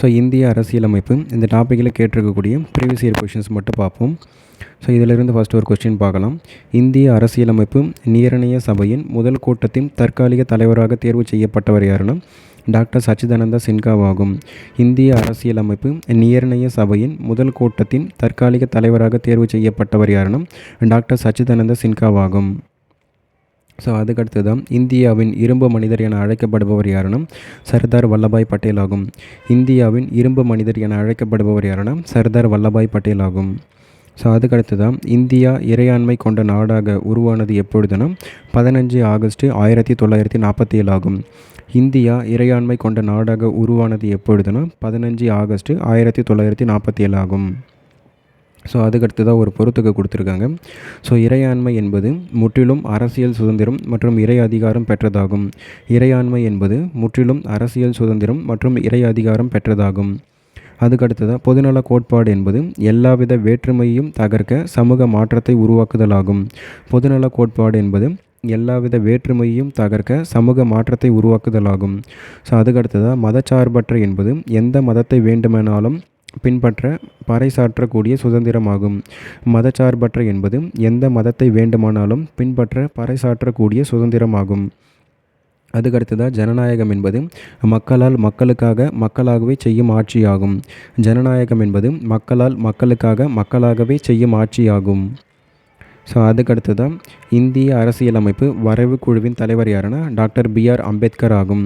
So இந்திய அரசியலமைப்பு இந்த டாப்பிக்கில் கேட்டிருக்கக்கூடிய ப்ரீவியஸ் இயர் கொஷின்ஸ் மட்டும் பார்ப்போம். ஸோ இதிலிருந்து ஃபஸ்ட்டு ஒரு கொஸ்டின் பார்க்கலாம். இந்திய அரசியலமைப்பு நிர்ணய சபையின் முதல் கூட்டத்தின் தற்காலிக தலைவராக தேர்வு செய்யப்பட்டவர் யாருன்னா டாக்டர் சச்சிதானந்த சின்காவாகும். இந்திய அரசியலமைப்பு நிர்ணய சபையின் முதல் கூட்டத்தின் தற்காலிக தலைவராக தேர்வு செய்யப்பட்டவர் யாருன்னா டாக்டர் சச்சிதானந்த சின்காவாகும். ஸோ அதுக்கடுத்து தான் இந்தியாவின் இரும்பு மனிதர் என அழைக்கப்படுபவர் யாருன்னா சர்தார் வல்லபாய் பட்டேல் ஆகும். இந்தியாவின் இரும்பு மனிதர் என அழைக்கப்படுபவர் யாருன்னா சர்தார் வல்லபாய் பட்டேல் ஆகும். ஸோ அதுக்கடுத்து தான் இந்தியா இறையாண்மை கொண்ட நாடாக உருவானது எப்பொழுதுனா பதினஞ்சு ஆகஸ்ட் ஆயிரத்தி தொள்ளாயிரத்தி நாற்பத்தி ஏழு ஆகும். இந்தியா இறையாண்மை கொண்ட நாடாக உருவானது எப்பொழுதுனா பதினஞ்சு ஆகஸ்ட் ஆயிரத்தி தொள்ளாயிரத்தி நாற்பத்தி ஏழு ஆகும். ஸோ அதுக்கடுத்து தான் ஒரு பொறுத்துக்கு கொடுத்துருக்காங்க. ஸோ இறையாண்மை என்பது முற்றிலும் அரசியல் சுதந்திரம் மற்றும் இறை அதிகாரம் பெற்றதாகும். இறையாண்மை என்பது முற்றிலும் அரசியல் சுதந்திரம் மற்றும் இறை அதிகாரம் பெற்றதாகும். அதுக்கடுத்ததாக பொதுநல கோட்பாடு என்பது எல்லாவித வேற்றுமையையும் தகர்க்க சமூக மாற்றத்தை உருவாக்குதலாகும். பொதுநல கோட்பாடு என்பது எல்லாவித வேற்றுமையையும் தகர்க்க சமூக மாற்றத்தை உருவாக்குதலாகும். ஸோ அதுக்கடுத்ததாக மதச்சார்பற்ற என்பது எந்த மதத்தை வேண்டுமானாலும் பின்பற்ற பறைசாற்றக்கூடிய சுதந்திரமாகும். மதச்சார்பற்ற என்பது எந்த மதத்தை வேண்டுமானாலும் பின்பற்ற பறைசாற்றக்கூடிய சுதந்திரமாகும். அதுக்கடுத்ததாக ஜனநாயகம் என்பது மக்களால் மக்களுக்காக மக்களாகவே செய்யும் ஆட்சியாகும். ஜனநாயகம் என்பது மக்களால் மக்களுக்காக மக்களாகவே செய்யும் ஆட்சியாகும். ஸோ அதுக்கடுத்து தான் இந்திய அரசியலமைப்பு வரைவு குழுவின் தலைவர் யாருன்னா டாக்டர் பிஆர் அம்பேத்கர் ஆகும்.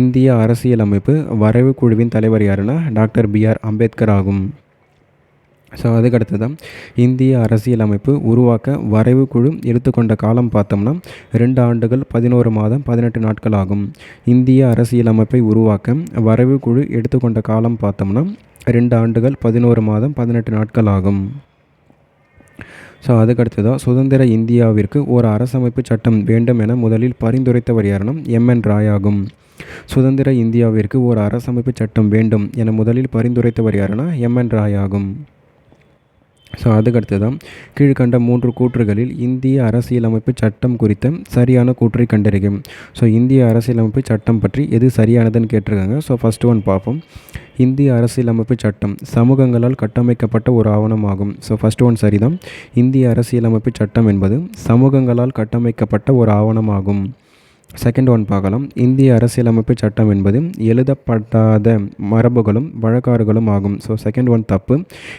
இந்திய அரசியலமைப்பு வரைவு குழுவின் தலைவர் யாருன்னா டாக்டர் பிஆர் அம்பேத்கர் ஆகும். ஸோ அதுக்கடுத்து தான் இந்திய அரசியலமைப்பு உருவாக்க வரைவு குழு எடுத்துக்கொண்ட காலம் பார்த்தோம்னா ரெண்டு ஆண்டுகள் பதினோரு மாதம் பதினெட்டு நாட்கள் ஆகும். இந்திய அரசியலமைப்பை உருவாக்க வரைவு குழு எடுத்துக்கொண்ட காலம் பார்த்தோம்னா ரெண்டு ஆண்டுகள் பதினோரு மாதம் பதினெட்டு நாட்கள் ஆகும். ஸோ அதுக்கடுத்ததாக சுதந்திர இந்தியாவிற்கு ஒரு அரசமைப்பு சட்டம் வேண்டும் என முதலில் பரிந்துரைத்தவர் யாருன்னா எம்என் ராய் ஆகும் சுதந்திர இந்தியாவிற்கு ஒரு அரசமைப்பு சட்டம் வேண்டும் என முதலில் பரிந்துரைத்தவர் யாருன்னா எம்என் ராய் ஆகும் ஸோ அதுக்கடுத்து தான் கீழ்கண்ட மூன்று கூற்றுகளில் இந்திய அரசியலமைப்பு சட்டம் குறித்த சரியான கூற்றை கண்டறியும் ஸோ இந்திய அரசியலமைப்பு சட்டம் பற்றி எது சரியானதுன்னு கேட்டிருக்காங்க. ஸோ ஃபஸ்ட் ஒன் பார்ப்போம். இந்திய அரசியலமைப்பு சட்டம் சமூகங்களால் கட்டமைக்கப்பட்ட ஒரு ஆவணமாகும். ஸோ ஃபஸ்ட் ஒன் சரிதான். இந்திய அரசியலமைப்பு சட்டம் என்பது சமூகங்களால் கட்டமைக்கப்பட்ட ஒரு ஆவணமாகும். செகண்ட் ஒன் பார்க்கலாம். இந்திய அரசியலமைப்பு சட்டம் என்பது எழுதப்படாத மரபுகளும் வழக்காறுகளும் ஆகும். ஸோ செகண்ட் ஒன் தப்பு.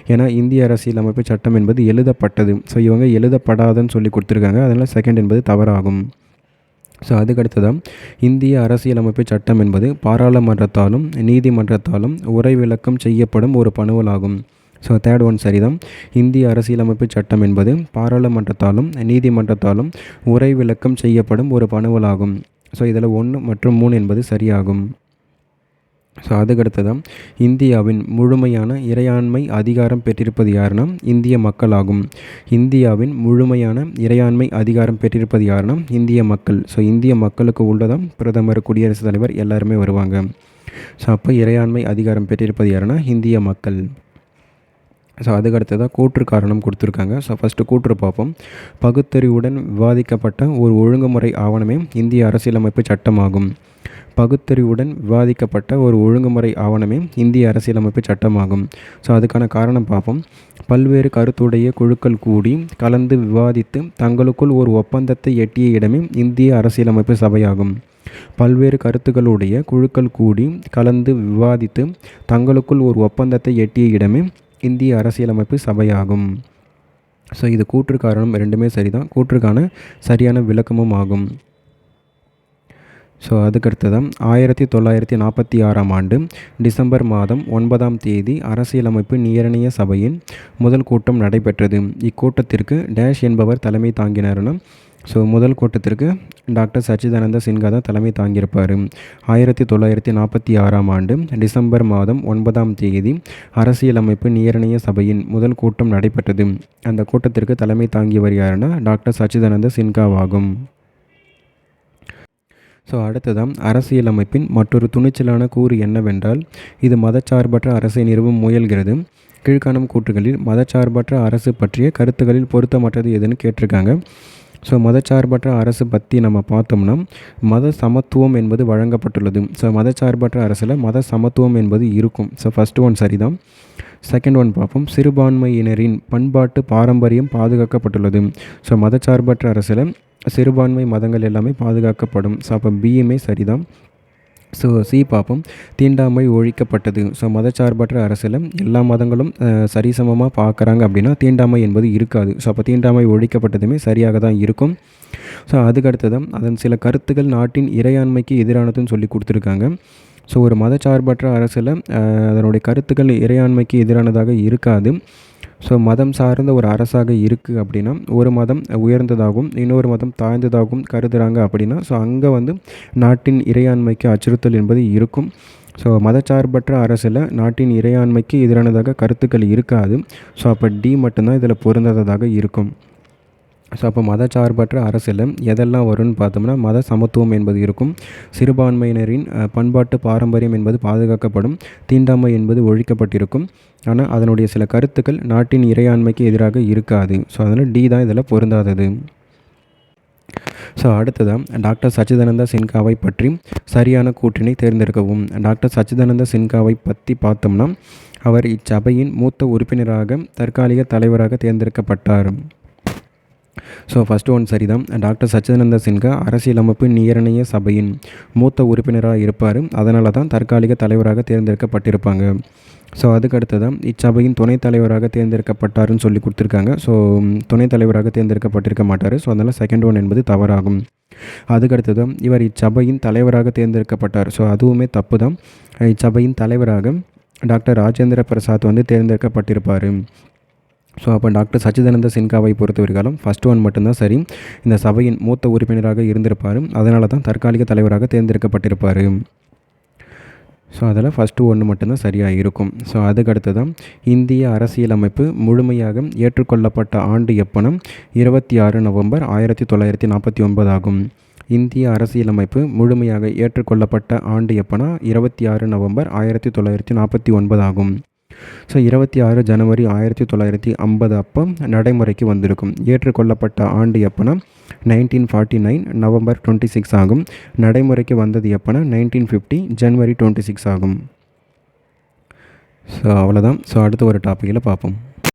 ஏன்னா இந்திய அரசியலமைப்பு சட்டம் என்பது எழுதப்பட்டது. ஸோ இவங்க எழுதப்படாதன்னு சொல்லி கொடுத்துருக்காங்க. அதனால் செகண்ட் என்பது தவறாகும். ஸோ அதுக்கடுத்ததான் இந்திய அரசியலமைப்பு சட்டம் என்பது பாராளுமன்றத்தாலும் நீதிமன்றத்தாலும் உரை விளக்கம் செய்யப்படும் ஒரு பணுவலாகும். ஸோ தேர்ட் ஒன் சரிதான். இந்திய அரசியலமைப்பு சட்டம் என்பது பாராளுமன்றத்தாலும் நீதிமன்றத்தாலும் உரை விளக்கம் செய்யப்படும் ஒரு பணுவலாகும். ஸோ இதில் ஒன்று மற்றும் மூணு என்பது சரியாகும். ஸோ அதுக்கடுத்ததான் இந்தியாவின் முழுமையான இறையாண்மை அதிகாரம் பெற்றிருப்பது யாருன்னா இந்திய மக்கள் ஆகும் இந்தியாவின் முழுமையான இறையாண்மை அதிகாரம் பெற்றிருப்பது யாருன்னா இந்திய மக்கள். ஸோ இந்திய மக்களுக்கு உள்ளதான் பிரதமர் குடியரசுத் தலைவர் எல்லாருமே வருவாங்க. ஸோ அப்போ இறையாண்மை அதிகாரம் பெற்றிருப்பது யாருன்னா இந்திய மக்கள். ஸோ அதுக்கடுத்ததாக கூற்று காரணம் கொடுத்துருக்காங்க. ஸோ ஃபஸ்ட்டு கூற்று பார்ப்போம். பகுத்தறிவுடன் விவாதிக்கப்பட்ட ஒரு ஒழுங்குமுறை ஆவணமே இந்திய அரசியலமைப்பு சட்டமாகும். பகுத்தறிவுடன் விவாதிக்கப்பட்ட ஒரு ஒழுங்குமுறை ஆவணமே இந்திய அரசியலமைப்பு சட்டமாகும். ஸோ அதுக்கான காரணம் பார்ப்போம். பல்வேறு கருத்துடைய குழுக்கள் கூடி கலந்து விவாதித்து தங்களுக்குள் ஒரு ஒப்பந்தத்தை எட்டிய இடமே இந்திய அரசியலமைப்பு சபையாகும். பல்வேறு கருத்துக்களுடைய குழுக்கள் கூடி கலந்து விவாதித்து தங்களுக்குள் ஒரு ஒப்பந்தத்தை எட்டிய இடமே இந்திய அரசியலமைப்பு சபையாகும். ஸோ இது கூற்று காரணம் ரெண்டுமே சரிதான். கூற்றுக்கான சரியான விளக்கமும் ஆகும். ஸோ அதுக்கடுத்ததான் ஆயிரத்தி தொள்ளாயிரத்தி நாற்பத்தி ஆறாம் ஆண்டு டிசம்பர் மாதம் ஒன்பதாம் தேதி அரசியலமைப்பு நீரணிய சபையின் முதல் கூட்டம் நடைபெற்றது. இக்கூட்டத்திற்கு டேஷ் என்பவர் தலைமை தாங்கினார்னா ஸோ முதல் கூட்டத்திற்கு டாக்டர் சச்சிதானந்த சின்ஹா தான் தலைமை தாங்கியிருப்பார். ஆயிரத்தி தொள்ளாயிரத்தி நாற்பத்தி ஆறாம் ஆண்டு டிசம்பர் மாதம் ஒன்பதாம் தேதி அரசியலமைப்பு நியரணைய சபையின் முதல் கூட்டம் நடைபெற்றது. அந்த கூட்டத்திற்கு தலைமை தாங்கியவர் யாருன்னா டாக்டர் சச்சிதானந்த சின்ஹாவாகும். ஸோ அடுத்ததான் அரசியலமைப்பின் மற்றொரு துணிச்சலான கூறு என்னவென்றால் இது மதச்சார்பற்ற அரசை நிறுவும் முயல்கிறது. கீழ்காணும் கூற்றுகளில் மதச்சார்பற்ற அரசு பற்றிய கருத்துக்களில் பொருத்தமற்றது எதுன்னு கேட்டிருக்காங்க. ஸோ மதச்சார்பற்ற அரசு பற்றி நம்ம பார்த்தோம்னா மத சமத்துவம் என்பது வழங்கப்பட்டுள்ளது. ஸோ மதச்சார்பற்ற அரசில் மத சமத்துவம் என்பது இருக்கும். ஸோ ஃபஸ்ட்டு ஒன் சரிதான். செகண்ட் ஒன் பார்ப்போம். சிறுபான்மையினரின் பண்பாட்டு பாரம்பரியம் பாதுகாக்கப்பட்டுள்ளது. ஸோ மதச்சார்பற்ற அரசில் சிறுபான்மை மதங்கள் எல்லாமே பாதுகாக்கப்படும். ஸோ அப்போ பிஎம்ஏ சரிதான். ஸோ சி பார்ப்போம் தீண்டாமை ஒழிக்கப்பட்டது. ஸோ மதச்சார்பற்ற அரசில் எல்லா மதங்களும் சரிசமமாக பார்க்குறாங்க அப்படின்னா தீண்டாமை என்பது இருக்காது. ஸோ அப்போ தீண்டாமை ஒழிக்கப்பட்டதுமே சரியாக தான் இருக்கும். ஸோ அதுக்கடுத்து தான் அதன் சில கருத்துக்கள் நாட்டின் இறையாண்மைக்கு எதிரானதுன்னு சொல்லி கொடுத்துருக்காங்க. ஸோ ஒரு மதச்சார்பற்ற அரசில் அதனுடைய கருத்துக்கள் இறையாண்மைக்கு எதிரானதாக இருக்காது. ஸோ மதம் சார்ந்த ஒரு அரசாக இருக்குது அப்படின்னா ஒரு மதம் உயர்ந்ததாகவும் இன்னொரு மதம் தாழ்ந்ததாகவும் கருதுகிறாங்க அப்படின்னா ஸோ அங்கே வந்து நாட்டின் இறையாண்மைக்கு அச்சுறுத்தல் என்பது இருக்கும். ஸோ மதச்சார்பற்ற அரசில் நாட்டின் இறையாண்மைக்கு எதிரானதாக கருத்துக்கள் இருக்காது. ஸோ அப்போ டி மட்டும்தான் இதில் பொருந்தாததாக இருக்கும். ஸோ அப்போ மதச்சார்பற்ற அரசில் எதெல்லாம் வரும்னு பார்த்தோம்னா மத சமத்துவம் என்பது இருக்கும். சிறுபான்மையினரின் பண்பாட்டு பாரம்பரியம் என்பது பாதுகாக்கப்படும். தீண்டாமை என்பது ஒழிக்கப்பட்டிருக்கும். ஆனால் அதனுடைய சில கருத்துக்கள் நாட்டின் இறையாண்மைக்கு எதிராக இருக்காது. ஸோ அதனால் டி தான் இதில் பொருந்தாதது. ஸோ அடுத்ததாக டாக்டர் சச்சிதானந்த சின்காவை பற்றி சரியான கூற்றினை தேர்ந்தெடுக்கவும். டாக்டர் சச்சிதானந்த சின்காவை பற்றி பார்த்தோம்னா அவர் இச்சபையின் மூத்த உறுப்பினராக தற்காலிக தலைவராக தேர்ந்தெடுக்கப்பட்டார். ஸோ ஃபஸ்ட்டு ஒன் சரிதான். டாக்டர் சச்சிதானந்த சின்ஹா அரசியலமைப்பு நியரணைய சபையின் மூத்த உறுப்பினராக இருப்பார். அதனால தான் தற்காலிக தலைவராக தேர்ந்தெடுக்கப்பட்டிருப்பாங்க. ஸோ அதுக்கு அடுத்ததான் இச்சபையின் துணைத் தலைவராக தேர்ந்தெடுக்கப்பட்டாருன்னு சொல்லி கொடுத்துருக்காங்க. ஸோ துணைத் தலைவராக தேர்ந்தெடுக்கப்பட்டிருக்க மாட்டார். ஸோ அதனால் செகண்ட் ஒன் என்பது தவறாகும். அதுக்கடுத்தது இவர் இச்சபையின் தலைவராக தேர்ந்தெடுக்கப்பட்டார். ஸோ அதுவுமே தப்பு தான் இச்சபையின் தலைவராக டாக்டர் ராஜேந்திர பிரசாத் வந்து தேர்ந்தெடுக்கப்பட்டிருப்பார். ஸோ அப்போ டாக்டர் சச்சிதானந்த சின்காவை பொறுத்தவரைக்காலும் ஃபஸ்ட் ஒன் மட்டும்தான் சரி. இந்த சபையின் மூத்த உறுப்பினராக இருந்திருப்பார். அதனால தான் தற்காலிக தலைவராக தேர்ந்தெடுக்கப்பட்டிருப்பார். ஸோ அதில் ஃபஸ்ட்டு ஒன்று மட்டும்தான் சரியாக இருக்கும். ஸோ அதுக்கடுத்ததான் இந்திய அரசியலமைப்பு முழுமையாக ஏற்றுக்கொள்ளப்பட்ட ஆண்டு எப்போனா இருபத்தி ஆறு நவம்பர் ஆயிரத்தி தொள்ளாயிரத்தி நாற்பத்தி ஒன்பது ஆகும். இந்திய அரசியலமைப்பு முழுமையாக ஏற்றுக்கொள்ளப்பட்ட ஆண்டு எப்போனா இருபத்தி ஆறு நவம்பர் ஆயிரத்தி தொள்ளாயிரத்தி நாற்பத்தி ஒன்பது ஆகும். ஸோ இருபத்தி ஆறு ஜனவரி ஆயிரத்தி தொள்ளாயிரத்தி ஐம்பது அப்போ நடைமுறைக்கு வந்திருக்கும். ஏற்றுக்கொள்ளப்பட்ட ஆண்டு எப்போனா nineteen forty nine November twenty six ஆகும். நடைமுறைக்கு வந்தது எப்போனா nineteen fifty January twenty six ஆகும். ஸோ அவ்வளோதான் ஸோ அடுத்த ஒரு டாப்பிக்கில் பார்ப்போம்.